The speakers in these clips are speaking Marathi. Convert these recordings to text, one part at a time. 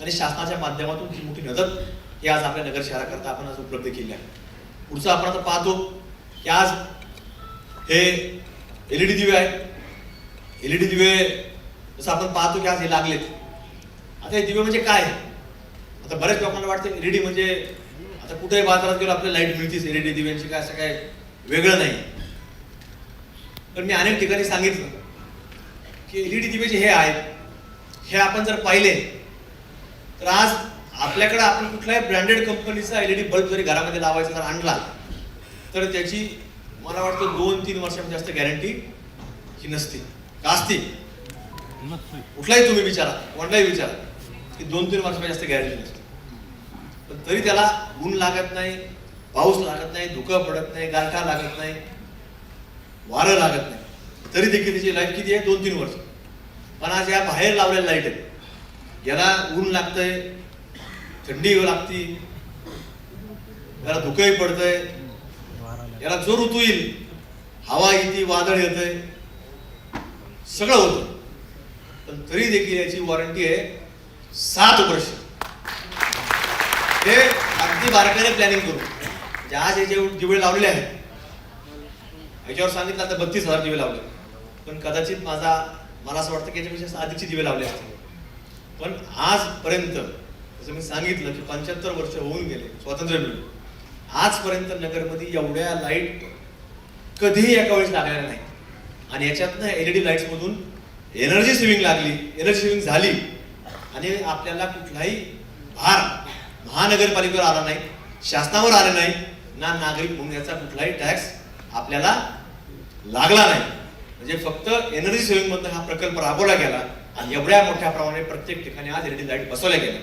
आणि शासनाच्या माध्यमातून ही मोठी मदत ही आज आपल्या नगर शहराकरता आपण आज उपलब्ध केली आहे. पुढचं आपण आता पाहतो की आज हे एल ई डी दिवे आहेत. एल ई डी दिवे जसं आपण पाहतो की आज हे लागलेत. आता हे दिवे म्हणजे काय? आता बऱ्याच लोकांना वाटतं एल ई डी म्हणजे आता कुठेही बाजारात गेलो आपल्याला लाइट मिळतीच एल ई डी दिव्यांची काय असं काय वेगळं नाही. पण मी अनेक ठिकाणी सांगितलं की एल ई डी दिवे जे हे आहेत हे आपण जर पाहिले तर आज आपल्याकडे आपण कुठल्याही ब्रँडेड कंपनीचा एल ई डी बल्ब जरी घरामध्ये लावायचा जर आणला तर त्याची मला वाटतं दोन तीन वर्षांमध्ये जास्त गॅरंटी ही नसते. का असते? कुठलाही तुम्ही विचारा कोणालाही विचारा की दोन तीन वर्षांमध्ये जास्त गॅरंटी नसते. पण तरी त्याला ऊन लागत नाही पाऊस लागत नाही धुकं पडत नाही गारठा लागत नाही वारं लागत नाही. तरी देखील त्याची लाईफ किती आहे? दोन तीन वर्ष. पण आज या बाहेर लावलेल्या लाइट आहेत. याला ऊन लागतंय थंडी लागती याला धुकंही पडतंय. याला जो ऋतू येईल हवा येते वादळ येतंय सगळं होतं. पण तरी देखील याची वॉरंटी आहे सात वर्ष. हे अगदी बारकाईने प्लॅनिंग करू. जहाज आज याचे दिवे लावलेले आहेत याच्यावर सांगितलं आता बत्तीस हजार दिवे लावले. पण कदाचित माझा मला असं वाटतं की याच्यापेक्षा अधिकचे दिवे लावले असतील. पण आजपर्यंत जसं मी सांगितलं की पंच्याहत्तर वर्ष होऊन गेले स्वातंत्र्य मिळून. आजपर्यंत नगरमध्ये एवढ्या लाइट कधीही एका वेळेस लागल्या नाही. आणि याच्यातनं एल ई डी लाईट्समधून एनर्जी सेव्हिंग लागली एनर्जी सेव्हिंग झाली. आणि आपल्याला कुठलाही भार महानगरपालिकेवर आला नाही शासनावर आला नाही ना नागरिक म्हणून याचा कुठलाही टॅक्स आपल्याला लागला नाही. म्हणजे फक्त एनर्जी सेव्हिंग मधून हा प्रकल्प राबवला गेला आणि एवढ्या मोठ्या प्रमाणे प्रत्येक ठिकाणी आज एलईडी लाइट बसवल्या गेल्या.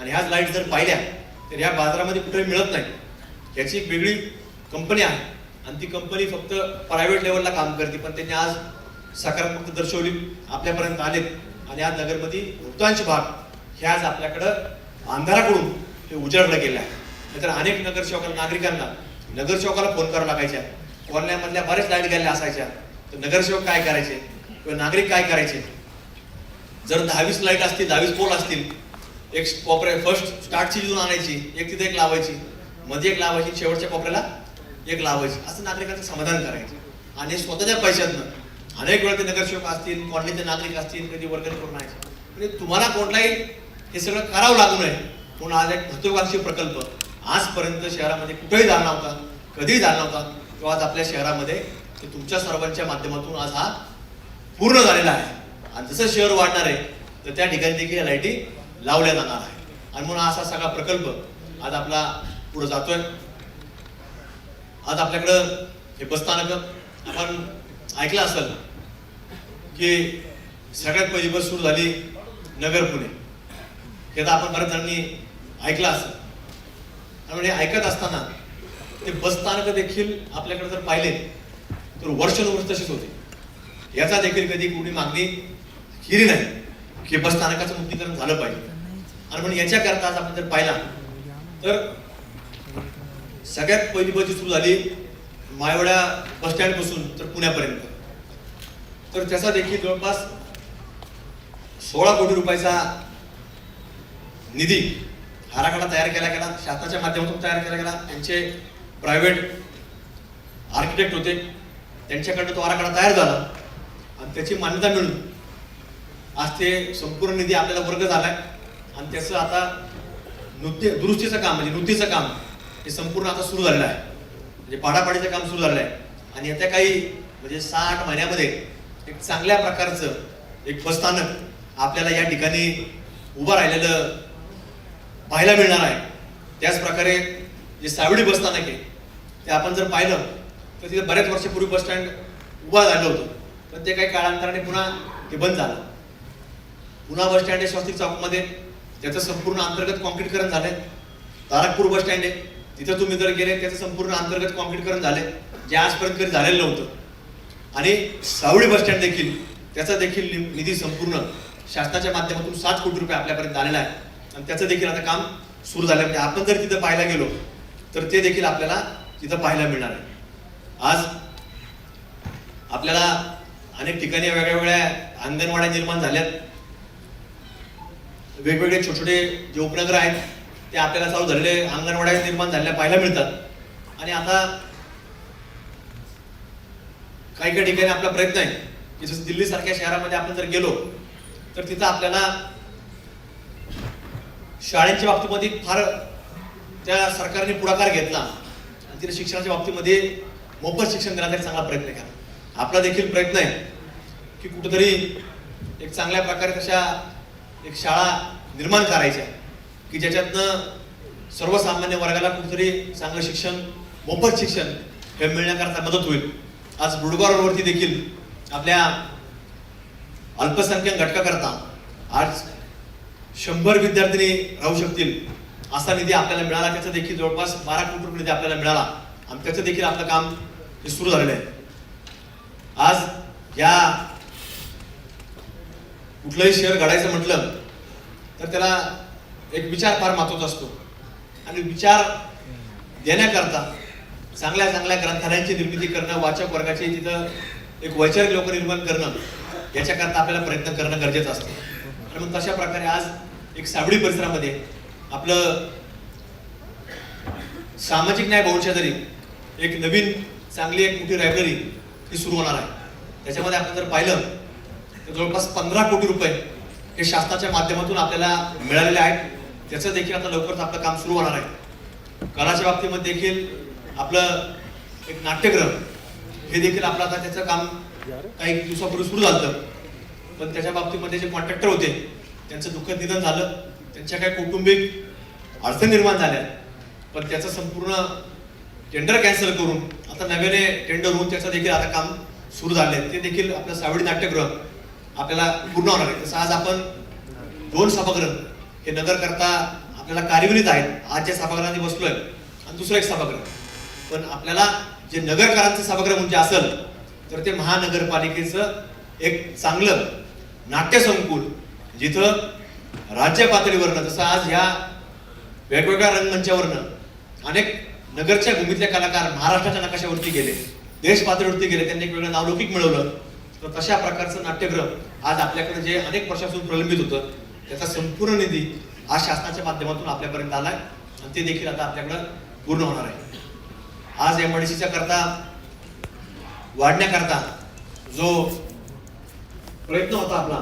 आणि ह्याच लाइट जर पाहिल्या तर या बाजारामध्ये कुठेही मिळत नाही. याची एक वेगळी कंपनी आहे. आणि ती कंपनी फक्त प्रायव्हेट लेवलला काम करते पण त्यांनी आज सकारात्मक दर्शवली आपल्यापर्यंत आलेत आणि आज नगरमध्ये वृत्तांश भाग हे आज आपल्याकडं अंधाराकडून हे उजाडलं गेलं आहे. नाहीतर अनेक नगरसेवकांना नागरिकांना नगरसेवकाला फोन करावा लागायच्या. कॉलन्यामधल्या बऱ्याच लाइट गेल्या असायच्या. तर नगरसेवक काय करायचे? किंवा नागरिक काय करायचे? जर दहावीस लाइट असतील दहावीस पोल असतील एक कोपऱ्या फर्स्ट स्टार्टची लिहून आणायची एक तिथे एक लावायची मध्ये एक लावायची शेवटच्या कोपऱ्याला एक लावायची असं नागरिकांचं समाधान करायचं. आणि स्वतःच्या पैशातनं अनेक वेळा ते नगरसेवक असतील कॉलनीचे नागरिक असतील कधी वर्गणी करून आणायचे. म्हणजे तुम्हाला कोणताही हे सगळं करावं लागू नये. म्हणून आज एक महत्वाकांक्षी प्रकल्प आजपर्यंत शहरामध्ये कुठेही झाला नव्हता कधीही झाला नव्हता तो आज आपल्या शहरामध्ये की तुमच्या सर्वांच्या माध्यमातून आज हा पूर्ण झालेला आहे. आणि जसं शहर वाढणार आहे तर त्या ठिकाणी देखील या लाईटी लावल्या जाणार आहे आणि म्हणून असा सगळा प्रकल्प आज आपला पुढे जातोय. आज आपल्याकडं हे बसस्थानक आपण ऐकलं असेल की सगळ्यात पहिली बस सुरू झाली नगर पुणे. हे तर आपण बऱ्याच जणांनी ऐकलं असेल. आणि हे ऐकत असताना ते बसस्थानक देखील आपल्याकडे जर पाहिले तर वर्षानुवर्ष तशीच होते. याचा देखील कधी कोणी मागणी केली नाही की बस स्थानकाचं मुक्तीकरण झालं पाहिजे. आणि म्हणून याच्याकरता आज आपण जर पाहिला तर सगळ्यात पहिली बस सुरू झाली मायवड्या बस स्टँडपासून तर पुण्यापर्यंत. तर त्याचा देखील जवळपास सोळा कोटी रुपयाचा निधी आराखडा तयार केला गेला शासनाच्या माध्यमातून तयार केला गेला त्यांचे प्रायव्हेट आर्किटेक्ट होते. त्यांच्याकडनं तो आराखडा तयार झाला आणि त्याची मान्यता मिळून आज ते संपूर्ण निधी आपल्याला वर्ग झालाय. आणि त्याचं आता नृत्य दुरुस्तीचं काम म्हणजे नृत्याचं काम हे संपूर्ण आता सुरू झालेलं आहे. म्हणजे पाडापाडीचं काम सुरू झालेलं आहे. आणि येत्या काही म्हणजे सहा आठ महिन्यामध्ये एक चांगल्या प्रकारचं एक बसस्थानक आपल्याला या ठिकाणी उभं राहिलेलं पाहायला मिळणार आहे. त्याचप्रकारे जे सावडी बसस्थानक आहे ते आपण जर पाहिलं तर तिथे बऱ्याच वर्षापूर्वी बस स्टँड उभा झालं होतं. पण ते काही काळांतराने पुन्हा ते बंद झालं. पुन्हा बस स्टँड आहे स्वस्तिक चौकमध्ये. त्याचं संपूर्ण अंतर्गत कॉन्क्रीटकरण झालंय. तारकपूर बस स्टँड आहे. तिथं तुम्ही जर गेले त्याचं संपूर्ण अंतर्गत कॉन्क्रीटकरण झालंय. जे आजपर्यंत कधी झालेलं नव्हतं. आणि सावळी बस स्टँड देखील त्याचा देखील नि- निधी संपूर्ण शासनाच्या माध्यमातून सात कोटी रुपये आपल्यापर्यंत आलेला आहे. आणि त्याचं देखील आता काम सुरू झालं. म्हणजे आपण जर तिथं पाहायला गेलो तर ते देखील आपल्याला तिथं पाहायला मिळणार आहे. आज आपल्याला अनेक ठिकाणी वेगळ्या वेगळ्या अंगणवाड्या निर्माण झाल्यात. वेगवेगळे छोटे छोटे जे उपनगर आहेत ते आपल्याला चालू झालेले अंगणवाड्या निर्माण झालेल्या पाहायला मिळतात. आणि आता काही काही ठिकाणी आपला प्रयत्न आहे. की जसं दिल्लीसारख्या शहरामध्ये आपण जर गेलो तर तिथं आपल्याला शाळेच्या बाबतीमध्ये फार त्या सरकारने पुढाकार घेतला. आणि तिथे शिक्षणाच्या बाबतीमध्ये मोफत शिक्षण देण्याचा चांगला प्रयत्न केला. आपला देखील प्रयत्न आहे की कुठंतरी एक चांगल्या प्रकारे तशा एक शाळा निर्माण करायच्या की ज्याच्यातनं सर्वसामान्य वर्गाला कुठंतरी चांगलं शिक्षण मोफत शिक्षण हे मिळण्याकरता मदत होईल. आज बुडगाववरती देखील आपल्या अल्पसंख्याक घटकाकरता आज शंभर विद्यार्थिनी राहू शकतील असा निधी आपल्याला मिळाला. त्याचा देखील जवळपास बारा कोटी रुपये निधी आपल्याला मिळाला. आणि त्याचं देखील आपलं काम हे सुरू झालेलं आहे. आज या कुठलंही शहर घडायचं म्हटलं तर त्याला एक विचार फार महत्त्वाचा असतो. आणि विचार देण्याकरता चांगल्या चांगल्या ग्रंथालयांची निर्मिती करणं वाचक वर्गाची तिथं एक वैचारिक लोक निर्माण करणं याच्याकरता आपल्याला प्रयत्न करणं गरजेचं असतं. आणि मग तशा प्रकारे आज एक सावडी परिसरामध्ये आपलं सामाजिक न्याय भवन एक नवीन चांगली एक मोठी लायब्ररी ही सुरू होणार आहे. त्याच्यामध्ये आपण जर पाहिलं तर जवळपास पंधरा कोटी रुपये हे शासनाच्या माध्यमातून आपल्याला मिळालेले आहेत. त्याचं देखील आता लवकरच आपलं काम सुरू होणार आहे. कलाच्या बाबतीमध्ये देखील आपलं एक नाट्यग्रह हे देखील आपलं आता त्याचं काम काही दिवसापूर्वी सुरू झालं. पण त्याच्या बाबतीमध्ये जे कॉन्ट्रॅक्टर होते त्यांचं दुःखद निधन झालं. त्यांच्या काही कौटुंबिक अडचणी निर्माण झाल्या. पण त्याचं संपूर्ण टेंडर कॅन्सल करून आता नव्याने टेंडर होऊन त्याचं देखील आता काम सुरू झाले ते देखील आपलं सावडी नाट्यगृह आपल्याला पूर्ण होणार आहे. तसं आज आपण दोन सभागृह हे नगर करता आपल्याला कार्यविरीत आहेत. आज ज्या सभागृहामध्ये बसलोय आणि दुसरं एक सभागृह. पण आपल्याला जे नगरकरांचं सभागृह म्हणजे असेल तर ते महानगरपालिकेचं एक चांगलं नाट्यसंकुल जिथं राज्य पातळीवरनं जसं आज ह्या वेगवेगळ्या रंगमंचावरनं अनेक नगरच्या भूमीतले कलाकार महाराष्ट्राच्या नकाशावरती गेले. देश पातळीवरती गेले. त्यांनी एक वेगळं नावलौकिक मिळवलं. तर तशा प्रकारचं नाट्यग्रह आज आपल्याकडे जे अनेक वर्षापासून प्रलंबित होतं त्याचा संपूर्ण निधी आज शासनाच्या माध्यमातून आपल्यापर्यंत आलाय. आणि ते देखील आता आपल्याकडं पूर्ण होणार आहे. आज एमआयडीसीच्या करता वाढण्याकरता जो प्रयत्न होता आपला